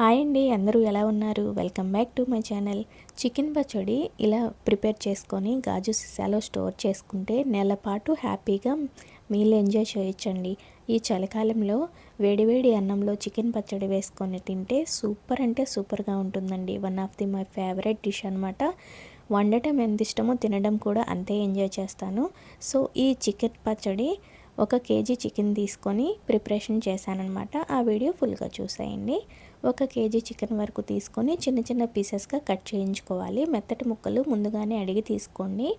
Hi అండి అందరూ ఎలా ఉన్నారు? Welcome back to my channel. Chicken పచ్చడి ఇలా ప్రిపేర్ చేసుకొని గాజు సీసాలో స్టోర్ చేసుకుంటే నెల పాటు హ్యాపీగా మీల్ ఎంజాయ్ చేయొచ్చండి. ఈ చలికాలంలో వేడివేడి అన్నంలో చికెన్ పచ్చడి వేసుకొని తింటే సూపర్ అంటే సూపర్గా ఉంటుందండి. One of the my favourite dish అనమాట వండటం ఎంత ఇష్టమో తినడం కూడా అంతే ఎంజాయ్ చేస్తాను. సో ఈ చికెన్ పచ్చడి ఒక కేజీ చికెన్ తీసుకొని ప్రిపరేషన్ చేశానమాట ఆ వీడియో ఫుల్గా చూసేయండి. ఒక కేజీ చికెన్ వరకు తీసుకొని చిన్న చిన్న పీసెస్గా కట్ చేయించుకోవాలి. మెత్తటి ముక్కలు ముందుగానే అడిగి తీసుకోండి.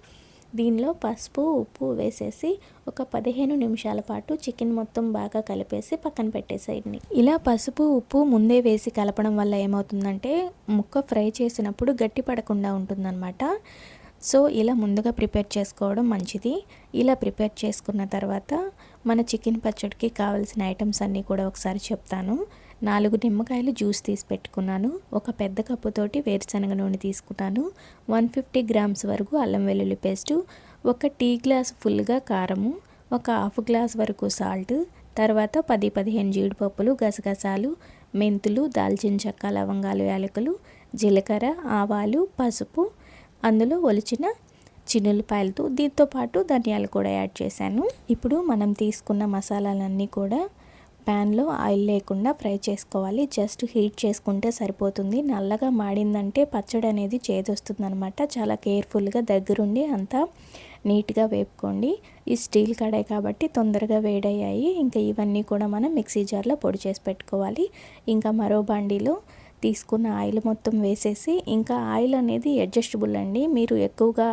దీనిలో పసుపు ఉప్పు వేసేసి ఒక పదిహేను నిమిషాల పాటు చికెన్ మొత్తం బాగా కలిపేసి పక్కన పెట్టేసేయండి. ఇలా పసుపు ఉప్పు ముందే వేసి కలపడం వల్ల ఏమవుతుందంటే ముక్క ఫ్రై చేసినప్పుడు గట్టి పడకుండా ఉంటుందన్నమాట. సో ఇలా ముందుగా ప్రిపేర్ చేసుకోవడం మంచిది. ఇలా ప్రిపేర్ చేసుకున్న తర్వాత మన చికెన్ పచ్చడికి కావాల్సిన ఐటమ్స్ అన్నీ కూడా ఒకసారి చెప్తాను. నాలుగు నిమ్మకాయలు జ్యూస్ తీసి పెట్టుకున్నాను. ఒక పెద్ద కప్పుతోటి వేరుశనగ నూనె తీసుకున్నాను. వన్ ఫిఫ్టీ గ్రామ్స్ వరకు అల్లం వెల్లుల్లి పేస్టు ఒక టీ గ్లాస్ ఫుల్గా కారము ఒక హాఫ్ గ్లాస్ వరకు సాల్ట్ తర్వాత పది పదిహేను జీడిపప్పులు గసగసాలు మెంతులు దాల్చిన చెక్క లవంగాలు యాలకులు జీలకర్ర ఆవాలు పసుపు అందులో ఒలిచిన చిన్నులపాయలతో దీంతో పాటు ధనియాలు కూడా యాడ్ చేశాను. ఇప్పుడు మనం తీసుకున్న మసాలాలన్నీ కూడా ప్యాన్లో ఆయిల్ లేకుండా ఫ్రై చేసుకోవాలి. జస్ట్ హీట్ చేసుకుంటే సరిపోతుంది. నల్లగా మాడిందంటే పచ్చడి అనేది చేదొస్తుంది అనమాట చాలా కేర్ఫుల్గా దగ్గరుండి అంతా నీట్గా వేపుకోండి. ఈ స్టీల్ కడాయి కాబట్టి తొందరగా వేడయ్యాయి. ఇంకా ఇవన్నీ కూడా మనం మిక్సీ జార్లో పొడి చేసి పెట్టుకోవాలి. ఇంకా మరో బండిలో తీసుకున్న ఆయిల్ మొత్తం వేసేసి ఇంకా ఆయిల్ అనేది అడ్జస్టబుల్ అండి. మీరు ఎక్కువగా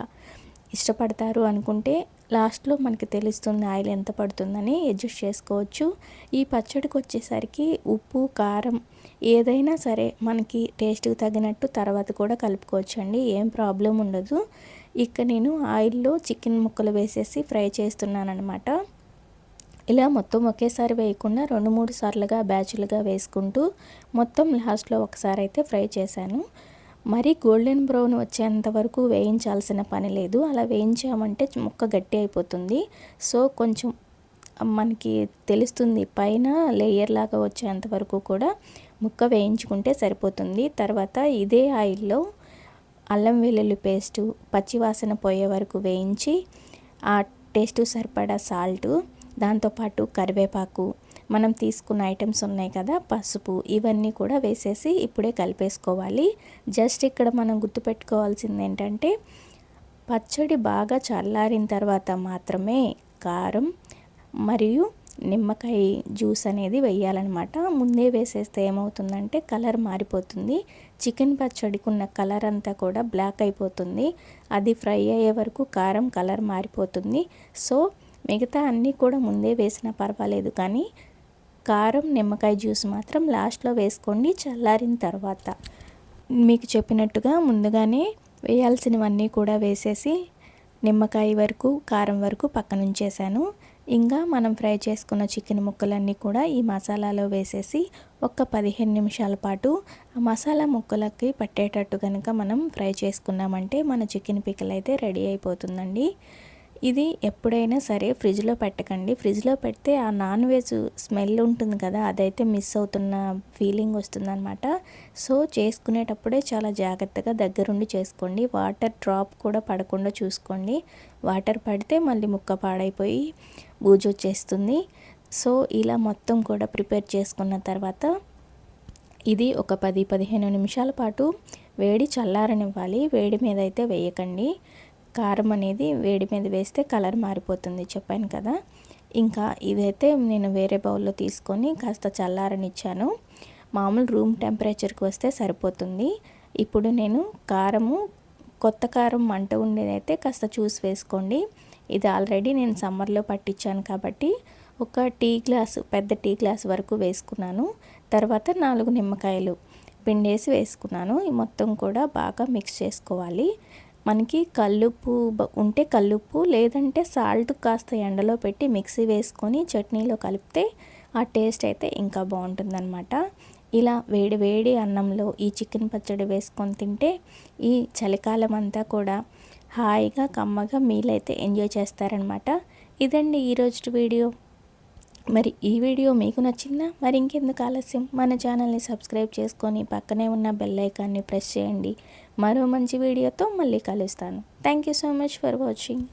ఇష్టపడతారు అనుకుంటే లాస్ట్లో మనకి తెలుస్తుంది ఆయిల్ ఎంత పడుతుందని అడ్జస్ట్ చేసుకోవచ్చు. ఈ పచ్చడికి వచ్చేసరికి ఉప్పు కారం ఏదైనా సరే మనకి టేస్ట్కి తగినట్టు తర్వాత కూడా కలుపుకోవచ్చు అండి ఏం ప్రాబ్లం ఉండదు. ఇక నేను ఆయిల్లో చికెన్ ముక్కలు వేసేసి ఫ్రై చేస్తున్నాను అనమాట ఇలా మొత్తం ఒకేసారి వేయకుండా రెండు మూడు సార్లుగా బ్యాచ్లుగా వేసుకుంటూ మొత్తం లాస్ట్లో ఒకసారి అయితే ఫ్రై చేశాను. మరి గోల్డెన్ బ్రౌన్ వచ్చేంత వరకు వేయించాల్సిన పని లేదు. అలా వేయించామంటే ముక్క గట్టి అయిపోతుంది. సో కొంచెం మనకి తెలుస్తుంది పైన లేయర్ లాగా వచ్చేంత వరకు కూడా ముక్క వేయించుకుంటే సరిపోతుంది. తర్వాత ఇదే ఆయిల్లో అల్లం వెల్లుల్లి పేస్టు పచ్చివాసన పోయే వరకు వేయించి ఆ టేస్ట్ సరిపడా సాల్టు దాంతోపాటు కరివేపాకు మనం తీసుకున్న ఐటమ్స్ ఉన్నాయి కదా పసుపు ఇవన్నీ కూడా వేసేసి ఇప్పుడే కలిపేసుకోవాలి. జస్ట్ ఇక్కడ మనం గుర్తుపెట్టుకోవాల్సింది ఏంటంటే పచ్చడి బాగా చల్లారిన తర్వాత మాత్రమే కారం మరియు నిమ్మకాయ జ్యూస్ అనేది వేయాలన్నమాట. ముందే వేసేస్తే ఏమవుతుందంటే కలర్ మారిపోతుంది. చికెన్ పచ్చడికి ఉన్న కలర్ అంతా కూడా బ్లాక్ అయిపోతుంది. అది ఫ్రై అయ్యే వరకు కారం కలర్ మారిపోతుంది. సో మిగతా అన్నీ కూడా ముందే వేసినా పర్వాలేదు కానీ కారం నిమ్మకాయ జ్యూస్ మాత్రం లాస్ట్లో వేసుకోండి చల్లారిన తర్వాత. మీకు చెప్పినట్టుగా ముందుగానే వేయాల్సినవన్నీ కూడా వేసేసి నిమ్మకాయ వరకు కారం వరకు పక్కన ఉంచేసాను ఇంకా మనం ఫ్రై చేసుకున్న చికెన్ ముక్కలన్నీ కూడా ఈ మసాలాలో వేసేసి ఒక పదిహేను నిమిషాల పాటు ఆ మసాలా ముక్కలకి పట్టేటట్టు కనుక మనం ఫ్రై చేసుకున్నామంటే మన చికెన్ పిక్కలు అయితే రెడీ అయిపోతుందండి. ఇది ఎప్పుడైనా సరే ఫ్రిడ్జ్లో పెట్టకండి. ఫ్రిడ్జ్లో పెడితే ఆ నాన్ వెజ్ స్మెల్ ఉంటుంది కదా అదైతే మిస్ అవుతున్న ఫీలింగ్ వస్తుందన్నమాట. సో చేసుకునేటప్పుడే చాలా జాగ్రత్తగా దగ్గరుండి చేసుకోండి. వాటర్ డ్రాప్ కూడా పడకుండా చూసుకోండి. వాటర్ పడితే మళ్ళీ ముక్క పాడైపోయి బూజు వచ్చేస్తుంది. సో ఇలా మొత్తం కూడా ప్రిపేర్ చేసుకున్న తర్వాత ఇది ఒక పది పదిహేను నిమిషాల పాటు వేడి చల్లారనివ్వాలి. వేడి మీద అయితే వేయకండి. కారం అనేది వేడి మీద వేస్తే కలర్ మారిపోతుంది. చెప్పాను కదా. ఇంకా ఇదైతే నేను వేరే బౌల్లో తీసుకొని కాస్త చల్లారనిచ్చాను. మామూలు రూమ్ టెంపరేచర్కి వస్తే సరిపోతుంది. ఇప్పుడు నేను కారము కొత్త కారం మంట ఉండేదైతే కాస్త చూసి వేసుకోండి. ఇది ఆల్రెడీ నేను సమ్మర్లో పట్టించాను కాబట్టి ఒక టీ గ్లాసు పెద్ద టీ గ్లాస్ వరకు వేసుకున్నాను. తర్వాత నాలుగు నిమ్మకాయలు పిండేసి వేసుకున్నాను. ఈ మొత్తం కూడా బాగా మిక్స్ చేసుకోవాలి. మనకి కల్లుప్పు ఉంటే కల్లుప్పు లేదంటే సాల్ట్ కాస్త ఎండలో పెట్టి మిక్సీ వేసుకొని చట్నీలో కలిపితే ఆ టేస్ట్ అయితే ఇంకా బాగుంటుందన్నమాట. ఇలా వేడి వేడి అన్నంలో ఈ చికెన్ పచ్చడి వేసుకొని తింటే ఈ చలికాలం అంతా కూడా హాయిగా కమ్మగా మీలైతే ఎంజాయ్ చేస్తారనమాట ఇదండి ఈరోజు వీడియో. మరి ఈ వీడియో మీకు నచ్చిందా? మరి ఇంకెందుకు ఆలస్యం? మన ఛానల్ని సబ్స్క్రైబ్ చేసుకొని పక్కనే ఉన్న బెల్ ఐకాన్ని ప్రెస్ చేయండి. మరో మంచి వీడియోతో మళ్ళీ కలుస్తాను. Thank you so much for watching.